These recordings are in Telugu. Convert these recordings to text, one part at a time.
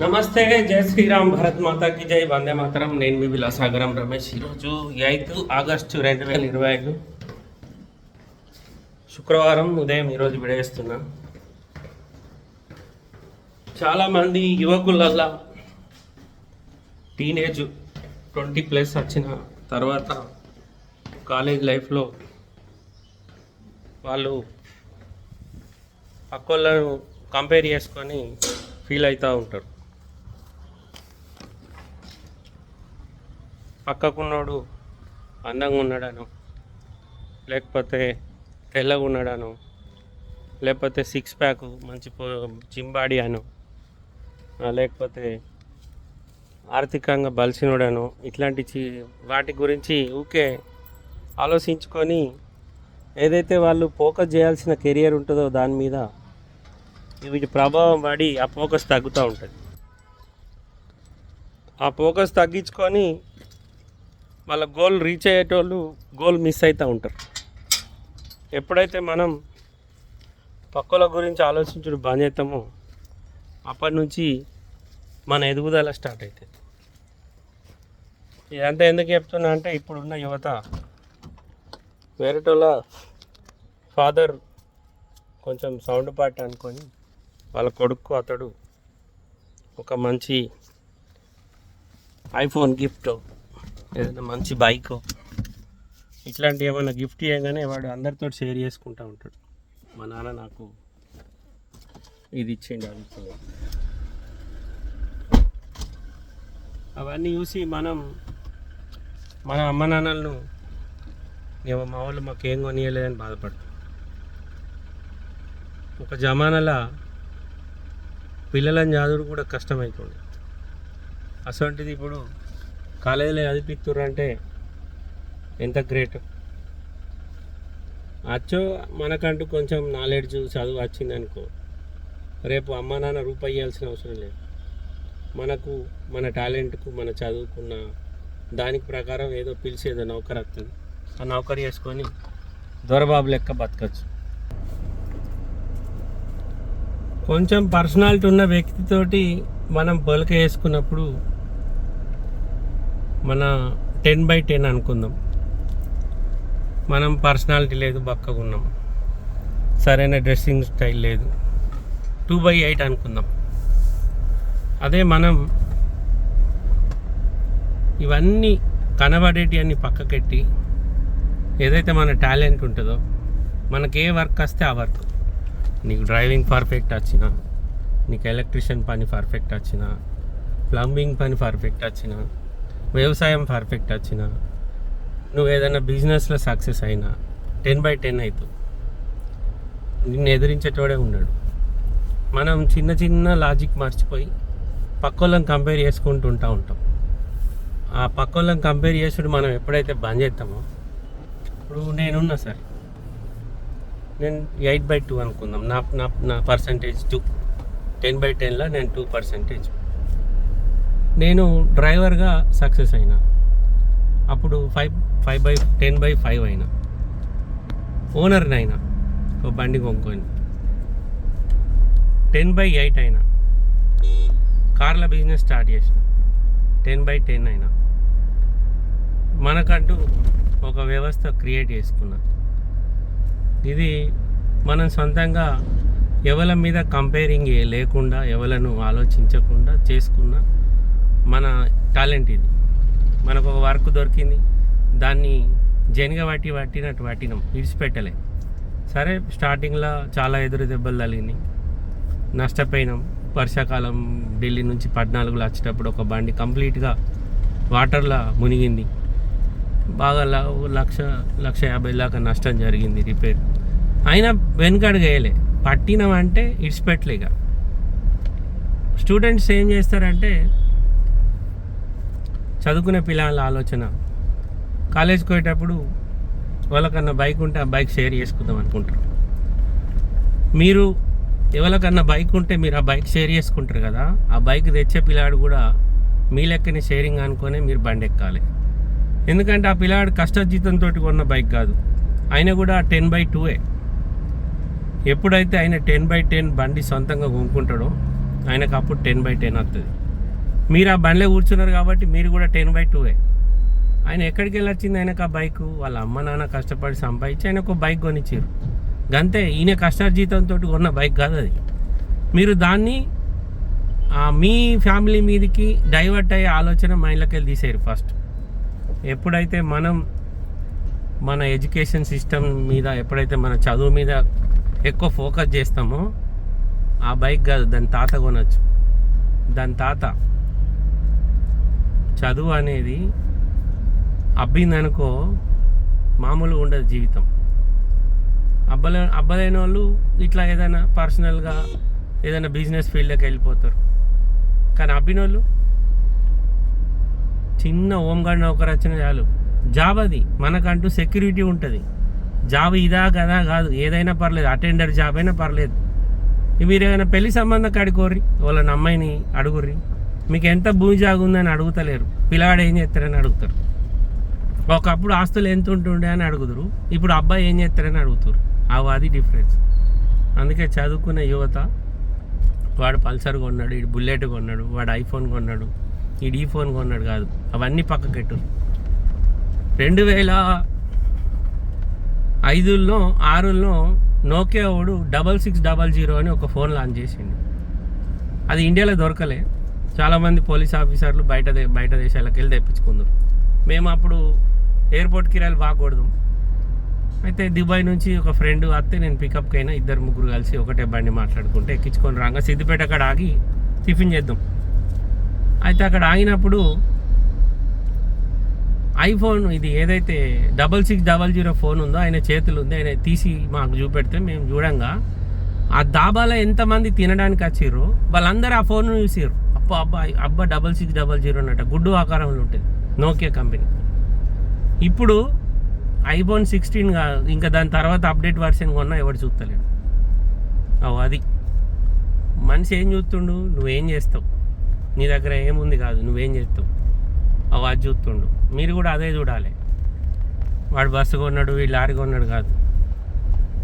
నమస్తే జై శ్రీరామ్ భరత్ మాతాకి జై. వందే మాతరం. నేను మీ విలాసాగరం రమేష్. ఈరోజు ఐదు ఆగస్టు రెండు వేల ఇరవై ఐదు శుక్రవారం ఉదయం ఈరోజు విడేస్తున్నా. చాలామంది యువకులల్లా టీనేజ్ ట్వంటీ ప్లస్ వచ్చిన తర్వాత కాలేజ్ లైఫ్లో వాళ్ళు పక్కోళ్ళను కంపేర్ చేసుకొని ఫీల్ అవుతూ ఉంటారు. పక్కకున్నోడు అందంగా ఉన్నాడను లేకపోతే తెల్లగా ఉన్నాడను లేకపోతే సిక్స్ ప్యాక్ మంచి జిమ్ బాడీ అను లేకపోతే ఆర్థికంగా బలిసినోడను ఇట్లాంటి చి- వాటి గురించి ఊకే ఆలోచించుకొని ఏదైతే వాళ్ళు ఫోకస్ చేయాల్సిన కెరియర్ ఉంటుందో దాని మీద వీటి ప్రభావం పడి ఆ ఫోకస్ తగ్గుతూ ఉంటుంది. ఆ ఫోకస్ తగ్గించుకొని వాళ్ళ గోల్ రీచ్ అయ్యేటోళ్ళు గోల్ మిస్ అవుతూ ఉంటారు. ఎప్పుడైతే మనం పక్కల గురించి ఆలోచించడం బంద్ చేస్తామో అప్పటి నుంచి మన ఎదుగుదల స్టార్ట్ అవుతుంది ఇదంతా ఎందుకు చెప్తున్నా అంటే ఇప్పుడున్న యువత వేరేటోళ్ళ ఫాదర్ కొంచెం సౌండ్ పార్ట్ అనుకొని వాళ్ళ కొడుకు అతడు ఒక మంచి ఐఫోన్ గిఫ్ట్ ఏదైనా మంచి బైక్. ఇట్లాంటి ఏమైనా గిఫ్ట్ ఇవ్వగానే వాడు అందరితో షేర్ చేసుకుంటూ ఉంటాడు. మా నాన్న నాకు ఇది ఇచ్చేయండి అది అవన్నీ చూసి మనం మన అమ్మ నాన్నలను ఏమో మా వాళ్ళు మాకేం కొనియలేదని బాధపడతాం. ఒక జమానాలో పిల్లలని చదువుడు కూడా కష్టమవుతుంది అసొంటిది ఇప్పుడు కాలేజీలో చదివిస్తుర్రు అంటే ఎంత గ్రేట్. అచ్చో మనకంటూ కొంచెం నాలెడ్జ్ చదువు వచ్చిందనుకో రేపు అమ్మ నాన్న రూపాయి ఇవ్వాల్సిన అవసరం లేదు. మనకు మన టాలెంట్కు మన చదువుకున్న దానికి ప్రకారం ఏదో పిలిచేదో నౌకర్ వస్తుంది. ఆ నౌకర్ చేసుకొని దొరబాబు లెక్క బతకచ్చు. కొంచెం పర్సనాలిటీ ఉన్న వ్యక్తితోటి మనం పొలక వేసుకున్నప్పుడు మన టెన్ బై టెన్ అనుకుందాం. మనం పర్సనాలిటీ లేదు బక్కగా ఉన్నాం. సరైన డ్రెస్సింగ్ స్టైల్ లేదు. టూ బై ఎయిట్ అనుకుందాం. అదే మనం ఇవన్నీ కనబడేటి అన్ని పక్కకెట్టి ఏదైతే మన టాలెంట్ ఉంటుందో మనకి ఏ వర్క్ వస్తే ఆ వర్క్. నీకు డ్రైవింగ్ పర్ఫెక్ట్ వచ్చిన నీకు ఎలక్ట్రిషియన్ పని పర్ఫెక్ట్ వచ్చిన ప్లంబింగ్ పని పర్ఫెక్ట్ వచ్చిన వ్యవసాయం పర్ఫెక్ట్ వచ్చిన నువ్వు ఏదైనా బిజినెస్లో సక్సెస్ అయినా టెన్ బై టెన్ అవుతావు నిన్ను ఎదిరించేటోడే ఉన్నాడు. మనం చిన్న చిన్న లాజిక్ మర్చిపోయి పక్కోళ్ళని కంపేర్ చేసుకుంటూ ఉంటా. ఉంటాం ఆ పక్కోళ్ళని కంపేర్ చేసుడు మనం ఎప్పుడైతే బంద్ చేస్తామో ఇప్పుడు నేనున్నా సరే నేను ఎయిట్ బై టూ అనుకుందాం. నా నా నా పర్సంటేజ్ టూ టెన్ బై టెన్లో నేను టూ పర్సంటేజ్ నేను డ్రైవర్గా సక్సెస్ అయినా. అప్పుడు five five by ten by five అయినా. ఓనర్ని అయినా. ఒక బండి కొనుక్కొని. టెన్ బై ఎయిట్ అయినా. కార్ల బిజినెస్ స్టార్ట్ చేసిన. టెన్ బై టెన్ అయినా. మనకంటూ ఒక వ్యవస్థ క్రియేట్ చేసుకున్నా. ఇది మనం సొంతంగా ఎవరి మీద కంపేరింగ్ లేకుండా ఎవలను ఆలోచించకుండా చేసుకున్న. మన టాలెంట్ ఇది. మనకు ఒక వర్క్ దొరికింది. దాన్ని జనిగా వాటి పట్టినట్టు పట్టినాం విడిచిపెట్టలే. సరే స్టార్టింగ్లో చాలా ఎదురు దెబ్బలు తగిలినాయి నష్టపోయినాం. వర్షాకాలం ఢిల్లీ నుంచి పద్నాలుగులో వచ్చేటప్పుడు ఒక బండి కంప్లీట్గా వాటర్లో మునిగింది. బాగా లక్ష లక్ష యాభై దాకా నష్టం జరిగింది రిపేర్. అయినా వెనుకడుగు వేయలే. పట్టినామంటే ఇడిచిపెట్టలేక స్టూడెంట్స్ ఏం చేస్తారంటే చదువుకునే పిల్లల ఆలోచన. కాలేజ్కి పోయేటప్పుడు ఎవరికన్నా బైక్ ఉంటే ఆ బైక్ షేర్ చేసుకుందాం అనుకుంటారు. మీరు ఎవరికన్నా బైక్ ఉంటే మీరు ఆ బైక్ షేర్ చేసుకుంటారు కదా ఆ బైక్ తెచ్చే పిల్లాడు కూడా మీ లెక్కనే షేరింగ్ అనుకునే మీరు బండి ఎక్కాలి. ఎందుకంటే ఆ పిల్లాడు కష్టజీతంతో కొన్న బైక్ కాదు. ఆయన కూడా టెన్ బై టూఏ ఎప్పుడైతే ఆయన టెన్ బై టెన్ బండి సొంతంగా కొనుక్కుంటాడో ఆయనకు అప్పుడు టెన్ బై టెన్ వస్తుంది మీరు ఆ బండ్లో కూర్చున్నారు కాబట్టి మీరు కూడా టెన్ బై టూవే. ఆయన ఎక్కడికి వెళ్ళొచ్చింది? ఆయనకు ఆ బైక్. వాళ్ళ అమ్మ నాన్న కష్టపడి సంపాదించి ఆయన ఒక బైక్ కొనిచ్చారు. గంతే ఈయన కష్టార్జీతంతో కొన్న బైక్ కాదు అది. మీరు దాన్ని మీ ఫ్యామిలీ మీదకి డైవర్ట్ అయ్యే ఆలోచన మైండ్లోకి వెళ్ళి తీసేయరు ఫస్ట్. ఎప్పుడైతే మనం మన ఎడ్యుకేషన్ సిస్టమ్ మీద ఎప్పుడైతే మన చదువు మీద ఎక్కువ ఫోకస్ చేస్తామో ఆ బైక్ కాదు దాని తాత కొనొచ్చు. దాని తాత చదువు అనేది అబ్బిందనుకో మామూలు ఉండదు జీవితం. అబ్బలే అబ్బలైన వాళ్ళు ఇట్లా ఏదైనా పర్సనల్గా ఏదైనా బిజినెస్ ఫీల్డ్లోకి వెళ్ళిపోతారు. కానీ అబ్బిన వాళ్ళు చిన్న హోంగార్డ్ నౌకర్ వచ్చిన చాలు. జాబ్ అది. మనకంటూ సెక్యూరిటీ ఉంటుంది. జాబ్ ఇదా కదా కాదు. ఏదైనా పర్లేదు. అటెండర్ జాబ్ అయినా పర్లేదు. మీరు ఏదైనా పెళ్ళి సంబంధం కడుకోర్రి వాళ్ళని అమ్మాయిని అడుగుర్రి. మీకు ఎంత భూమి జాగు ఉందని అడుగుతలేరు. పిల్లవాడు ఏం చేస్తారని అడుగుతారు. ఒకప్పుడు ఆస్తులు ఎంత ఉంటుండే అని అడుగుదురు. ఇప్పుడు అబ్బాయి ఏం చేస్తారని అడుగుతారు. అవి అది డిఫరెన్స్ అందుకే చదువుకున్న యువత వాడు పల్సర్ కొన్నాడు ఇడు బుల్లెట్ కొన్నాడు వాడు ఐఫోన్ కొన్నాడు ఈ డీ ఫోన్ కొన్నాడు కాదు. అవన్నీ పక్కకెట్టు రెండు వేల ఐదుల్లో ఆరుల్లో నోకియా వాడు డబల్ సిక్స్ డబల్ జీరో అని ఒక ఫోన్ లాంచ్ చేసిండు. అది ఇండియాలో దొరకలే. చాలామంది పోలీస్ ఆఫీసర్లు బయట దే- బయట దేశాలకు వెళ్ళి తెప్పించుకుందరు. మేము అప్పుడు ఎయిర్పోర్ట్ కిరాయిలు బాగకూడదు అయితే దుబాయ్ నుంచి ఒక ఫ్రెండ్ వస్తే నేను పికప్కి అయినా ఇద్దరు ముగ్గురు కలిసి ఒకటే బండి మాట్లాడుకుంటే ఎక్కించుకొని రాగా సిద్దిపేట అక్కడ ఆగి టిఫిన్ చేద్దాం. అయితే అక్కడ ఆగినప్పుడు ఐఫోన్ ఇది ఏదైతే double six double zero phone ఉందో ఆయన చేతులు ఉంది ఆయన తీసి మాకు చూపెడితే మేము చూడంగా ఆ దాబాలో ఎంతమంది తినడానికి వచ్చిర్రు వాళ్ళందరూ ఆ ఫోన్ చూసారు అబ్బా అబ్బా అబ్బా డబల్ సిక్స్ డబల్ జీరో అన్నట్టు. గుడ్డు ఆకారంలో ఉంటుంది. నోకియా కంపెనీ ఇప్పుడు ఐఫోన్ సిక్స్టీన్ ఇంకా దాని తర్వాత అప్డేట్ వర్షన్ కొన్నా ఎవడు చూస్తలేడు. అవు అది. మనిషి ఏం చూస్తుండు? నువ్వేం చేస్తావు? నీ దగ్గర ఏముంది కాదు నువ్వేం చేస్తావు? అవు అది చూస్తుండు. మీరు కూడా అదే చూడాలి. వాడు బస్సు కొన్నాడు వీళ్ళు లారీ కొన్నాడు కాదు.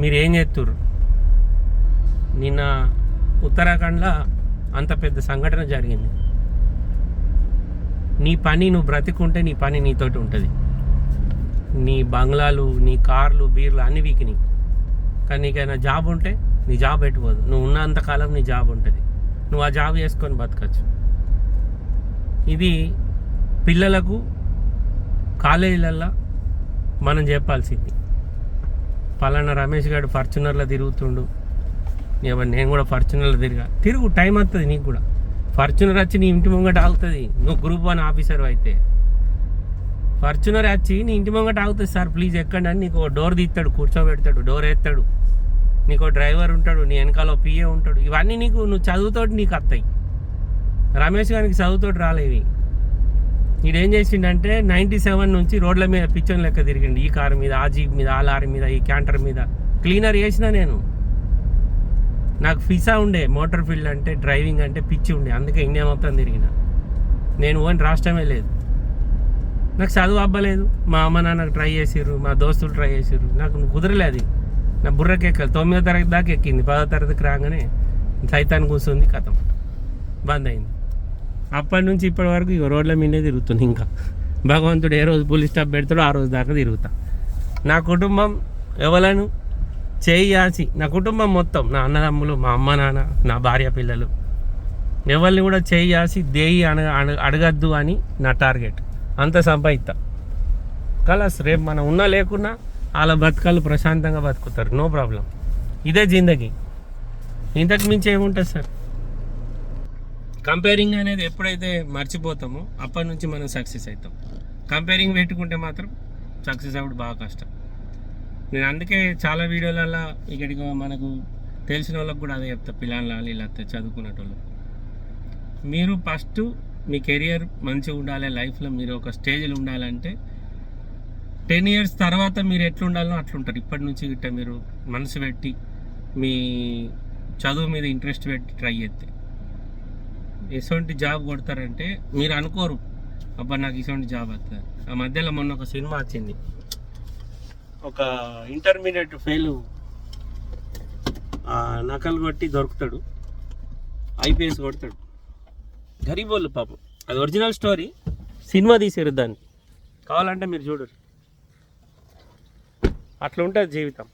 మీరు ఏం చేస్తుర్రు? నిన్న ఉత్తరాఖండ్లో అంత పెద్ద సంఘటన జరిగింది. నీ పని నువ్వు బ్రతికుంటే నీ పని నీతోటి ఉంటుంది. నీ బంగ్లాలు నీ కార్లు బీర్లు అన్ని వీకినాయి. కానీ నీకైనా జాబ్ ఉంటే నీ జాబ్ పెట్టుకోదు నువ్వు ఉన్నంతకాలం నీ జాబ్ ఉంటుంది. నువ్వు ఆ జాబ్ చేసుకొని బతకచ్చు. ఇది పిల్లలకు కాలేజీలల్లో మనం చెప్పాల్సింది. పలానా రమేష్ గారు ఫార్చునర్లో తిరుగుతుండు. ఎవరు నేను కూడా ఫార్చునర్లో తిరిగా. తిరుగు టైం వస్తుంది నీకు కూడా. ఫార్చునర్ వచ్చి నీ ఇంటి ముంగట ఆగుతుంది. నువ్వు గ్రూప్ వన్ ఆఫీసర్ అయితే. ఫార్చునర్ వచ్చి నీ ఇంటి ముంగట ఆగుతుంది సార్ ప్లీజ్ ఎక్కండి అని నీకు డోర్ తీస్తాడు కూర్చోబెడతాడు డోర్ ఎత్తాడు. నీకు డ్రైవర్ ఉంటాడు నీ వెనకాల పిఏ ఉంటాడు. ఇవన్నీ నీకు నువ్వు చదువుతోటి నీకు వస్తాయి రమేష్ గారికి చదువుతోటి రాలేవి ఈడేం చేసిండంటే నైంటీ సెవెన్ నుంచి రోడ్ల మీద పిచ్చని లెక్క తిరిగిండు. ఈ కారు మీద ఆ జీప్ మీద ఆ లారీ మీద ఈ క్యాంటర్ మీద. క్లీనర్ చేసిన నేను. నాకు ఫిసా ఉండే మోటార్ ఫీల్డ్ అంటే డ్రైవింగ్ అంటే పిచ్చి ఉండే అందుకే ఇండియా మొత్తం తిరిగిన. నేను ఓన్ రాష్ట్రమే లేదు. నాకు చదువు అవ్వలేదు మా అమ్మ నాన్నకు ట్రై చేసిర్రు మా దోస్తులు ట్రై చేసిర్రు. నాకు కుదరలేదు. నా బుర్రకి ఎక్కదు తొమ్మిదో తరగతి దాకా ఎక్కింది. పదో తరగతికి రాగానే సైతాన్ కూర్చుంది కథం. బంద్ అయింది. అప్పటి నుంచి ఇప్పటి వరకు ఇక రోడ్ల మీదే తిరుగుతుంది ఇంకా. భగవంతుడు ఏ రోజు పోలీస్ స్టాప్ పెడతాడో ఆ రోజు దాకా తిరుగుతా. నా కుటుంబం ఎవలను చేయాల్సి నా కుటుంబం మొత్తం నా అన్నదమ్ములు మా అమ్మ నాన్న నా భార్య పిల్లలు ఎవరిని కూడా చేయాల్సి దేయి అన అన- అడగద్దు అని నా టార్గెట్. అంత సంపాదిస్తా కలస్ రేపు మనం ఉన్నా లేకున్నా వాళ్ళ బతకాలు ప్రశాంతంగా బతుకుతారు. No problem. ఇదే జిందగీ. ఇంతకు మించి ఏముంటుంది సార్? కంపేరింగ్ అనేది ఎప్పుడైతే మర్చిపోతామో అప్పటి నుంచి మనం సక్సెస్ అవుతాం కంపేరింగ్ పెట్టుకుంటే మాత్రం సక్సెస్ అవ్వడం బాగా కష్టం. నేను అందుకే చాలా వీడియోలలో ఇక్కడికి మనకు తెలిసిన వాళ్ళకి కూడా అదే చెప్తా పిల్లలు ఇలా చదువుకునేటోళ్ళు. మీరు ఫస్ట్ మీ కెరియర్ మంచిగా ఉండాలి లైఫ్లో మీరు ఒక స్టేజ్లో ఉండాలంటే టెన్ ఇయర్స్ తర్వాత మీరు ఎట్లుండాలో అట్లుంటారు. ఇప్పటి నుంచి గిట్ట మీరు మనసు పెట్టి మీ చదువు మీద ఇంట్రెస్ట్ పెట్టి ట్రై చేస్తే. ఎటువంటి జాబ్ కొడతారంటే మీరు అనుకోరు అబ్బా నాకు ఇటువంటి జాబ్ వస్తుంది ఆ మధ్యలో మొన్న ఒక సినిమా వచ్చింది. ఒక ఇంటర్మీడియట్ ఫెయిల్ నకలు కొట్టి దొరుకుతాడు. ఐపీఎస్ కొడతాడు. గరీబోళ్ళు పాపం. అది ఒరిజినల్ స్టోరీ. సినిమా తీసారు దాన్ని. కావాలంటే మీరు చూడరు. అట్లా ఉంటుంది జీవితం.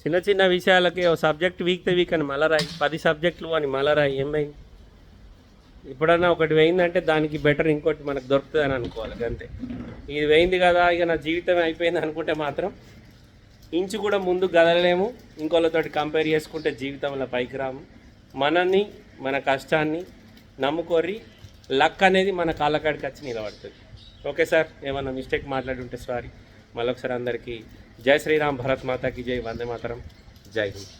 చిన్న చిన్న విషయాలకి ఓ సబ్జెక్ట్ వీక్తే వీక్ అని మళ్ళా రాయి పది సబ్జెక్టులు అని మళ్ళా రాయి ఏమైంది? ఎప్పుడన్నా ఒకటి వేయిందంటే దానికి బెటర్ ఇంకోటి మనకు దొరుకుతుంది అని అనుకోవాలి అంతే ఇది వేయింది కదా ఇక నా జీవితం అయిపోయింది అనుకుంటే మాత్రం ఇంచు కూడా ముందు గదలలేము. ఇంకోళ్ళతోటి కంపేర్ చేసుకుంటే జీవితంలో పైకి రాము. మనల్ని మన కష్టాన్ని నమ్ముకోరి లక్ అనేది మన కాళ్ళకాడికి వచ్చి నిలబడుతుంది. ఓకే సార్ ఏమన్నా మిస్టేక్ మాట్లాడుంటే సారీ మళ్ళొకసారి అందరికీ జై శ్రీరామ్ భరత్ మాతాకి జై వందే మాతరం. జై హింద్.